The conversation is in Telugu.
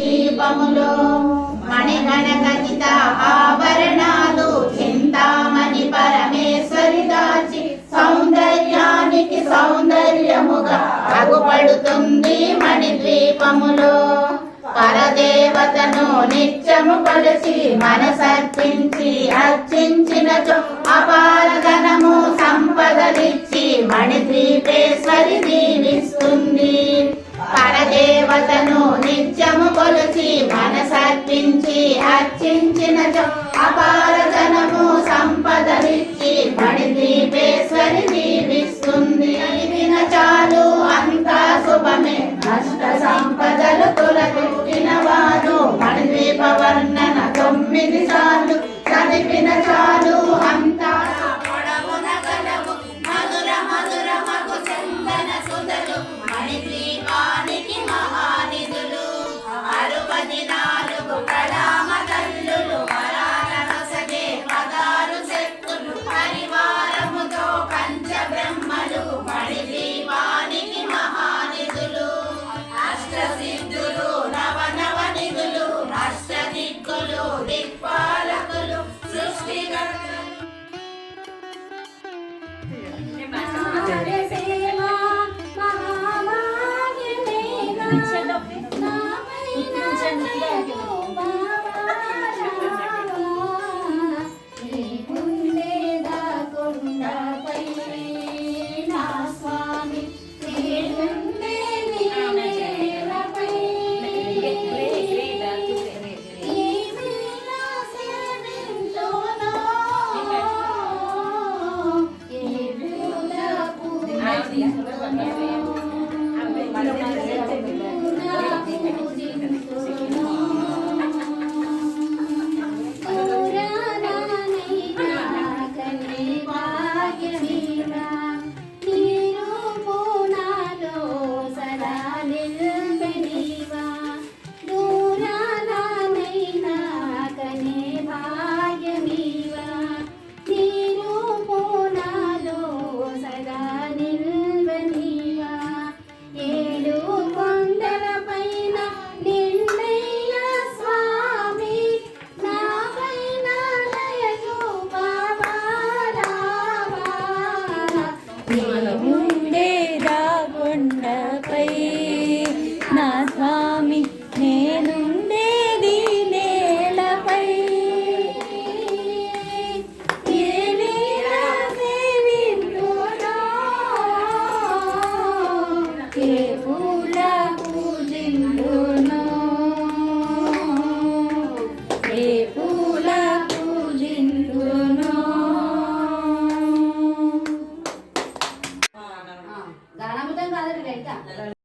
దీపములో మణిగణకచిత ఆభరణాలు చింతామణి పరమేశ్వరి దాచి సౌందర్యానికి సౌందర్యముగా అగుపడుతుంది మణి ద్వీపములో పరదేవతను నిత్యము కొలిసి మనసర్పించి అర్చించిన అపార ధనము సంపదలిచ్చి మణిద్వీపేశ్వరి దీవిస్తుంది. పరదేవతను అర్చించి అర్చించినచో అపార ధనము సంపద días. Yeah.